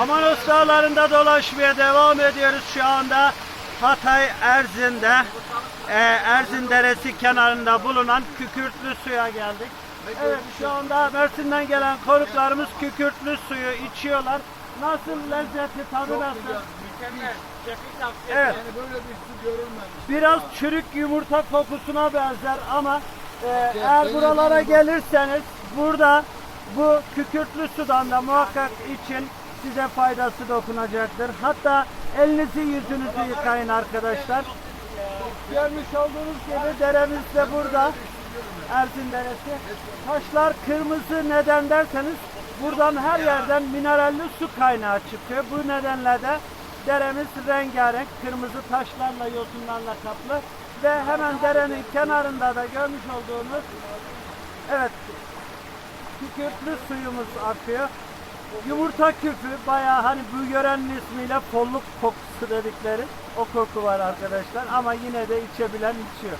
Amanos dağlarında dolaşmaya devam ediyoruz şu anda. Hatay Erzin'de, e, Erzin Deresi kenarında bulunan Kükürtlü suya geldik. Evet şu anda Mersin'den gelen konuklarımız Kükürtlü suyu içiyorlar. Nasıl lezzeti, tadı nasıl? Mükemmel. Evet. Yani böyle bir su görülmemiş. Biraz çürük yumurta kokusuna benzer ama e, eğer buralara gelirseniz burada bu kükürtlü sudan da muhakkak için size faydası dokunacaktır. Hatta elinizi yüzünüzü yıkayın arkadaşlar. Görmüş olduğunuz gibi deremiz de burada. Erzin Deresi. Taşlar kırmızı neden derseniz buradan her yerden mineralli su kaynağı çıkıyor. Bu nedenle de deremiz rengarenk kırmızı taşlarla yosunlarla kaplı ve hemen derenin kenarında da görmüş olduğunuz evet kükürtlü suyumuz akıyor. Yumurta küpü bayağı hani bu yörenin ismiyle folluk kokusu dedikleri o koku var arkadaşlar ama yine de içebilen içiyor.